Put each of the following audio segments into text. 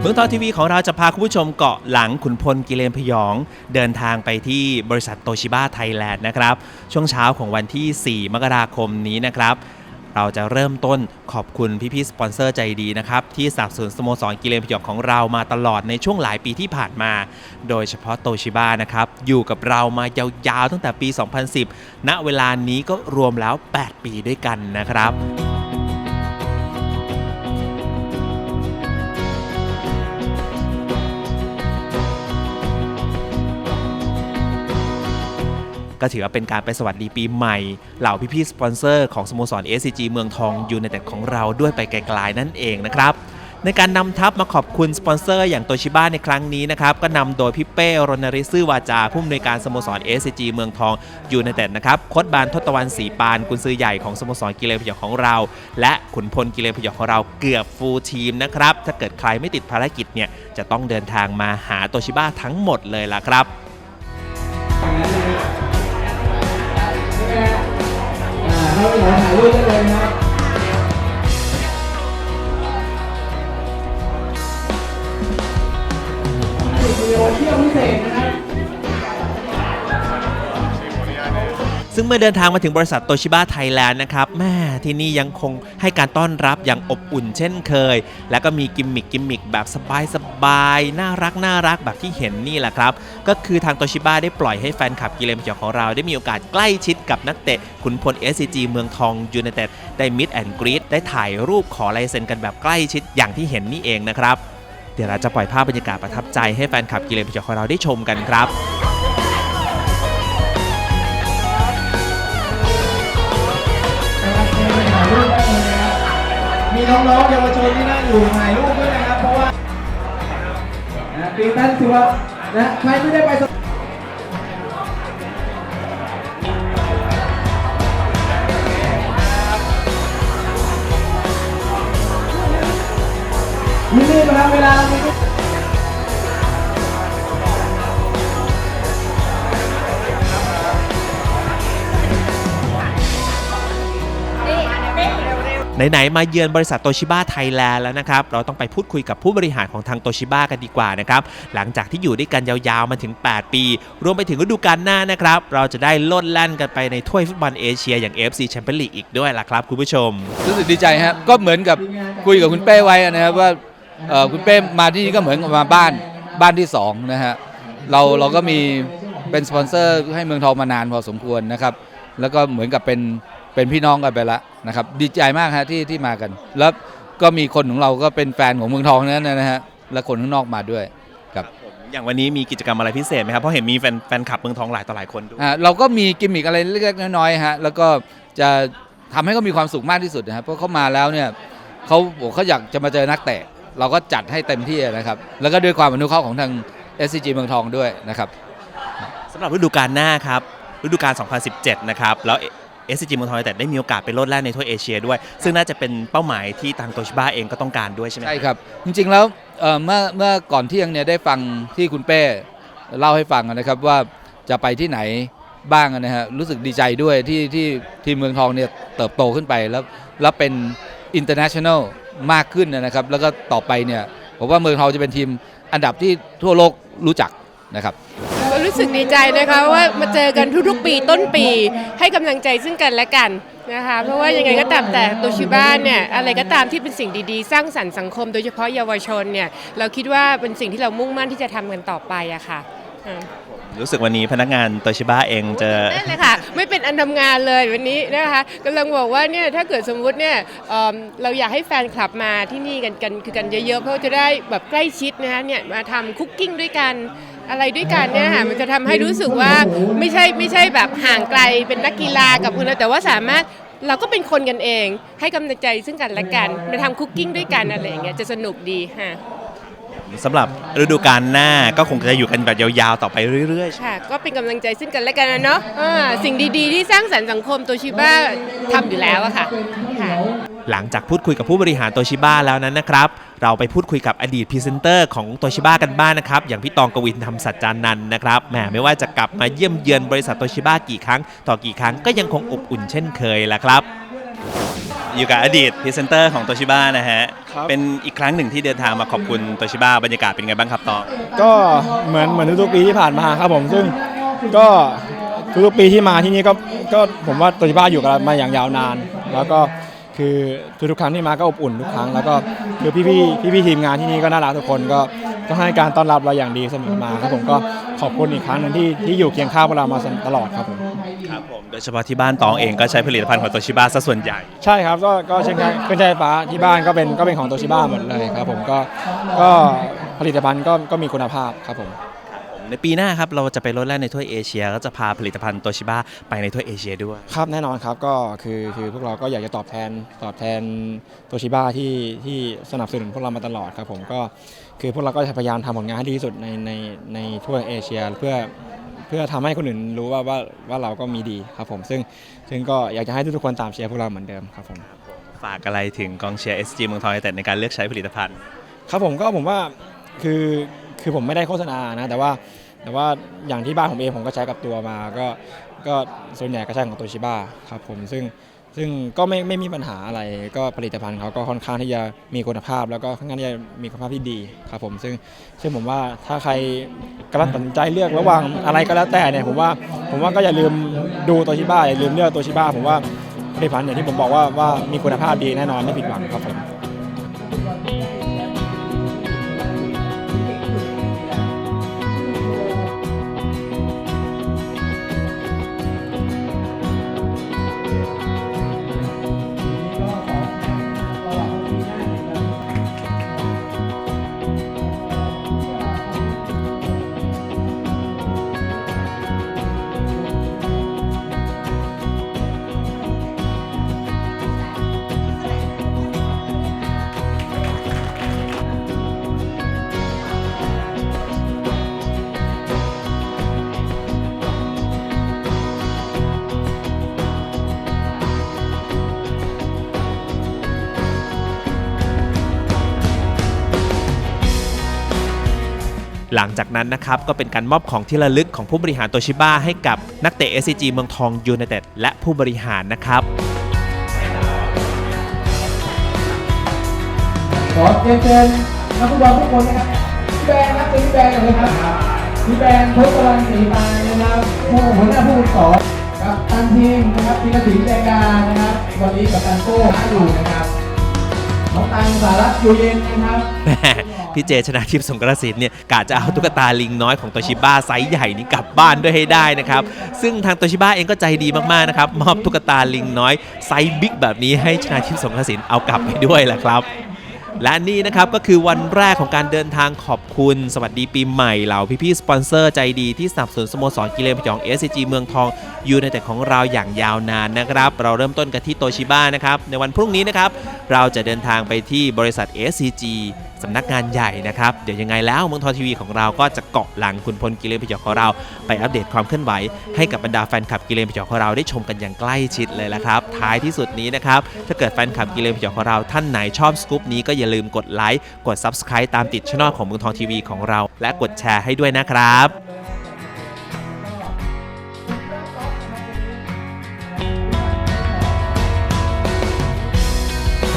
เมืองทองทีวีของเราจะพาคุณผู้ชมเกาะหลังขุนพลกิเลนพยอง เดินทางไปที่บริษัทโตชิบ้าไทยแลนด์นะครับ ช่วงเช้าของวันที่ 4 มกราคมนี้นะครับ เราจะเริ่มต้นขอบคุณพี่ๆสปอนเซอร์ใจดีนะครับ ที่สนับสนุนสโมสรกิเลนพยองของเรามาตลอดในช่วงหลายปีที่ผ่านมา โดยเฉพาะโตชิบ้านะครับ อยู่กับเรามายาวๆตั้งแต่ปี 2010 ณเวลานี้ก็รวมแล้ว 8 ปีด้วยกันนะครับ ก็ถือว่าเป็นการไปสวัสดีปีใหม่ เหล่าพี่ๆสปอนเซอร์ของสโมสร SCG เมืองทองยูไนเต็ดของเราด้วยไปไกลๆนั่นเองนะครับในการนำทัพมาขอบคุณสปอนเซอร์อย่างโตชิบ้าในครั้งนี้นะครับ ก็นำโดยพี่เป้รณริซื่อวาจา ผู้อำนวยการสโมสร SCG เมืองทองยูไนเต็ดนะครับโค้ชบานทศตวรรณศรีปาน กุนซือใหญ่ของสโมสรกิเลนพยองของเรา และขุนพลกิเลนพยองของเราเกือบฟูลทีมนะครับ ถ้าเกิดใครไม่ติดภารกิจเนี่ย จะต้องเดินทางมาหาโตชิบ้าทั้งหมดเลยล่ะครับ อ่าเราขอถ่ายรูปได้เลยนะครับวิดีโอเที่ยวพิเศษนะครับ ซึ่งเมื่อเดินทางมาถึงบริษัทโตชิบ้าไทยแลนด์นะครับแม่ที่นี่ยังคงให้การต้อนรับอย่างอบอุ่นเช่นเคย แล้วก็มีกิมมิคกิมมิคแบบสบายๆน่ารักน่ารักแบบที่เห็นนี่แหละครับ ก็คือทางโตชิบ้าได้ปล่อยให้แฟนคลับกิเลนพยองของเราได้มีโอกาสใกล้ชิดกับนักเตะขุนพล SCG เมืองทองยูไนเต็ดได้มิดแอนด์กรีดได้ถ่ายรูปขอลายเซ็นกันแบบใกล้ชิดอย่างที่เห็นนี่เองนะครับเดี๋ยวเราจะปล่อยภาพบรรยากาศประทับใจให้แฟนคลับกิเลนพยองของเราได้ชมกันครับ น้องๆเยาวชนที่นั่งอยู่ถ่ายรูปด้วยนะครับเพราะว่านะปีนั้นถือว่านะใครไม่ได้ไปสยินดีนะครับเวลา ไหนๆมาเยือนบริษัทโตชิบ้าไทยแลนด์แล้วนะครับ เราต้องไปพูดคุยกับผู้บริหารของทางโตชิบ้ากันดีกว่านะครับ หลังจากที่อยู่ด้วยกันยาวๆมาถึง 8 ปี รวมไปถึงฤดูกาลหน้านะครับ เราจะได้ลดแล่นกันไปในถ้วยฟุตบอลเอเชียอย่าง FC Champions League อีกด้วยล่ะครับคุณผู้ชม รู้สึกดีใจครับก็เหมือนกับคุยกับคุณเป้ไว้นะครับว่าเอ่อคุณเป้มาที่นี่ก็เหมือนกับมาบ้านบ้านที่สองนะฮะเราเราก็มีเป็นสปอนเซอร์ให้เมืองทองมานานพอสมควรนะครับ แล้วก็เหมือนกับเป็น เป็นพี่น้องกันไปแล้วนะครับ ดีใจมากฮะที่ที่มากัน แล้วก็มีคนของเราก็เป็นแฟนของเมืองทองนั้นนะฮะและคนข้างนอกมาด้วยครับอย่างวันนี้มีกิจกรรมอะไรพิเศษไหมครับเพราะเห็นมีแฟนแฟนคลับเมืองทองหลายต่อหลายคนด้วยอ่าเราก็มีกิมมิกอะไรเล็กๆน้อยๆฮะแล้วก็จะทำให้เขามีความสุขมากที่สุดนะครับเพราะเขามาแล้วเนี่ยเขาบอกเขาอยากจะมาเจอนักเตะ เราก็จัดให้เต็มที่นะครับ แล้วก็ด้วยความอนุเคราะห์ของทาง SCG เมืองทองด้วยนะครับสำหรับฤดูกาลหน้าครับฤดูกาล 2017 นะครับ แล้ว SCG เมืองทอยูไนเต็ดได้มีโอกาสไปโลดแล่นในถ้วเอเชียด้วย ซึ่งน่าจะเป็นเป้าหมายที่ทางโตชิบ้าเองก็ต้องการด้วยใช่ไหมใช่ครับ จริงๆแล้วเมื่อเมื่อก่อนเที่ยงเนี่ยได้ฟังที่คุณเป้เล่าให้ฟังนะครับว่าจะไปที่ไหนบ้างนะฮะรู้สึกดีใจด้วยที่ที่ทีมเมืองทองเนี่ยเติบโตขึ้นไปแล้วแล้วเป็น international มากขึ้นนะครับ แล้วก็ต่อไปเนี่ยผมว่าเมืองทองจะเป็นทีมอันดับที่ทั่วโลกรู้จักนะครับ รู้สึกดีใจนะคะว่ามาเจอกันทุกๆ ปีต้นปี ให้กำลังใจซึ่งกันและกันนะคะเพราะว่ายังไงก็ตามแต่โตชิบ้านเนี่ยอะไรก็ตามที่เป็นสิ่งดีๆ สร้างสรรค์สังคม โดยเฉพาะเยาวชนเนี่ยเราคิดว่าเป็นสิ่งที่เรามุ่งมั่นที่จะทำกันต่อไปอะค่ะอ่ารู้สึกวันนี้พนักงานโตชิบ้าเองจะ นั่นเลยค่ะไม่เป็นอันทำงานเลยวันนี้นะคะกำลังบอกว่าเนี่ยถ้าเกิดสมมุติเนี่ยเอิ่มเราอยากให้แฟนคลับมาที่นี่กันกันคือกันเยอะๆ เพราะว่าจะได้แบบใกล้ชิดนะคะเนี่ยมาทำคุกกิ้งด้วยกัน อะไรด้วยกันเนี่ยค่ะมันจะทำให้รู้สึกว่าไม่ใช่ไม่ใช่แบบห่างไกลเป็นนักกีฬากับคนอื่นแต่ว่าสามารถเราก็เป็นคนกันเอง ให้กำลังใจซึ่งกันและกันมาทำคุกกิ้งด้วยกันอะไรอย่างเงี้ยจะสนุกดีค่ะสำหรับฤดูกาลหน้าก็คงจะอยู่กันแบบยาวๆต่อไปเรื่อยๆค่ะ ก็เป็นกำลังใจซึ่งกันและกันนะเนาะอ่าสิ่งดีๆ ที่สร้างสรรค์สังคมโตชิบ้าทำอยู่แล้วอะค่ะค่ะ หลังจากพูดคุยกับผู้บริหารโตชิบ้าแล้วนั้นนะครับ เราไปพูดคุยกับอดีตพรีเซนเตอร์ของโตชิบ้ากันบ้างนะครับ อย่างพี่ตองกวินทำสัจจานันท์นะครับแหมไม่ว่าจะกลับมาเยี่ยมเยือนบริษัทโตชิบ้ากี่ครั้ง ต่อกี่ครั้งก็ยังคงอบอุ่นเช่นเคยละครับ อยู่กับอดีตพรีเซนเตอร์ของโตชิบ้านะฮะ ครับ เป็นอีกครั้งหนึ่งที่เดินทางมาขอบคุณโตชิบ้าบรรยากาศเป็นไงบ้างครับตอง ก็เหมือนเหมือนทุกๆปีที่ผ่านมาครับผมซึ่งก็ทุกๆปีที่มาที่นี่ก็ก็ผมว่าโตชิบ้าอยู่กับเรามาอย่างยาวนาน แล้วก็ คือทุกๆครั้งที่มาก็อบอุ่นทุกครั้งแล้วก็คือพี่ๆพี่ๆทีมงานที่นี่ก็น่ารักทุกคนก็ก็ให้การต้อนรับเราอย่างดีเสมอมาครับผมก็ขอบคุณอีกครั้งหนึ่งที่ที่อยู่เคียงข้างพวกเรามาตลอดครับผมครับผมโดยเฉพาะที่บ้านตองเองก็ใช้ผลิตภัณฑ์ของโตชิบ้าซะส่วนใหญ่ ใช่ครับก็ก็เช่นกันเครื่องใช้ไฟฟ้าที่บ้านก็เป็นก็เป็นของโตชิบ้าหมดเลยครับผมก็ก็ผลิตภัณฑ์ก็ก็มีคุณภาพครับผม ในปีหน้าครับเราจะไปรถแรกในถ้วยเอเชีย ก็จะพาผลิตภัณฑ์โตชิบ้าไปในถ้วยเอเชียด้วยครับแน่นอนครับก็คือคือพวกเราก็อยากจะตอบแทนตอบแทนโตชิบ้าที่ที่สนับสนุนพวกเรามาตลอดครับผมก็คือพวกเราก็จะพยายามทำผลงานให้ดีที่สุดในในในทั่วเอเชีย เพื่อเพื่อทำให้คนอื่นรู้ว่าว่าว่าเราก็มีดีครับผม ซึ่งซึ่งก็อยากจะให้ทุกๆคนตามเชียร์พวกเราเหมือนเดิมครับผมฝากอะไรถึงกองเชียร์ SG เมืองทองยูไนเต็ดในการเลือกใช้ผลิตภัณฑ์ ครับผมก็ผมว่าคือ คือผมไม่ได้โฆษณานะ แต่ว่าแต่ว่าอย่างที่บ้านผมเองผมก็ใช้กับตัวมา ก็ก็ส่วนใหญ่ก็ใช้ของโตชิบ้าครับผมซึ่งซึ่งก็ไม่ไม่มีปัญหาอะไรก็ผลิตภัณฑ์เขาก็ค่อนข้างที่จะมีคุณภาพ แล้วก็ค่อนข้างที่จะมีคุณภาพที่ดีครับผมซึ่งซึ่งผมว่าถ้าใครกำลังตัดสินใจเลือกระหว่างอะไรก็แล้วแต่เนี่ยผมว่าผมว่าก็อย่าลืมดูโตชิบ้าอย่าลืมเลือกโตชิบ้าผมว่าผลิตภัณฑ์อย่างที่ผมบอกว่าว่ามีคุณภาพดีแน่นอนไม่ผิดหวังครับผม หลังจากนั้นนะครับก็เป็นการมอบของที่ระลึกของผู้บริหารโตชิบ้าให้กับนักเตะ SCG เมืองทองยูไนเต็ดและผู้บริหารนะครับ ขอเรียนเชิญนักฟุตบอลทุกคนนะครับพี่แบงค์ครับเป็นพี่แบงค์เลยครับพี่แบงค์ทศวรรณศรีปานนะครับผู้หัวหน้าผู้ฝึกสอนกับตันทีมนะครับธีรศิลป์แดงกานะครับวันนี้กับตันโก้มาอยู่นะครับน้องตังสารัตอยู่เย็นนะครับ พี่เจชนะทิพย์สงกรสินเนี่ยกะจะเอาตุ๊กตาลิงน้อยของโตชิบ้าไซส์ใหญ่นี้กลับบ้านด้วยให้ได้นะครับ ซึ่งทางโตชิบ้าเองก็ใจดีมากๆนะครับ มอบตุ๊กตาลิงน้อยไซส์บิ๊กแบบนี้ให้ชนะทิพย์สงกรสินเอากลับไปด้วยแหละครับและนี่นะครับก็คือวันแรกของการเดินทางขอบคุณ สวัสดีปีใหม่เหล่าพี่ๆสปอนเซอร์ใจดีที่สนับสนุนสโมสรกิเลนพยอง SCG เมืองทองยูในแต่ของเราอย่างยาวนานนะครับ เราเริ่มต้นกันที่โตชิบ้านะครับ ในวันพรุ่งนี้นะครับ เราจะเดินทางไปที่บริษัท SCG สำนักงานใหญ่นะครับ เดี๋ยวยังไงแล้วเมืองทองทีวีของเราก็จะเกาะหลังคุณพลกิเลนพยองของเราไปอัปเดตความเคลื่อนไหวให้กับบรรดาแฟนคลับกิเลนพยองของเราได้ชมกันอย่างใกล้ชิดเลยละครับ ท้ายที่สุดนี้นะครับถ้าเกิดแฟนคลับกิเลนพยองของเราท่านไหนชอบสกู๊ปนี้ก็อย่าลืมกดไลค์กด Subscribe ตามติดช่องของเมืองทองทีวีของเรา และกดแชร์ให้ด้วยนะครับ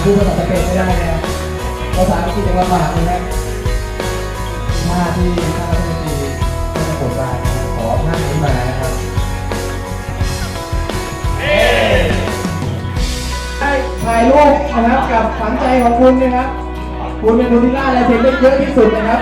พูดภาษาสเปนไม่ได้นะครับ ภาษาอังกฤษยังลำบากเลยนะท่าที่ท่าที่ดีก็จะกดไลน์นะครับขอท่านี้มานะครับได้ถ่ายรูปนะครับกับฝันใจของคุณนะครับ คุณเป็นคนที่ล่าลายเซ็นได้เยอะที่สุดนะครับ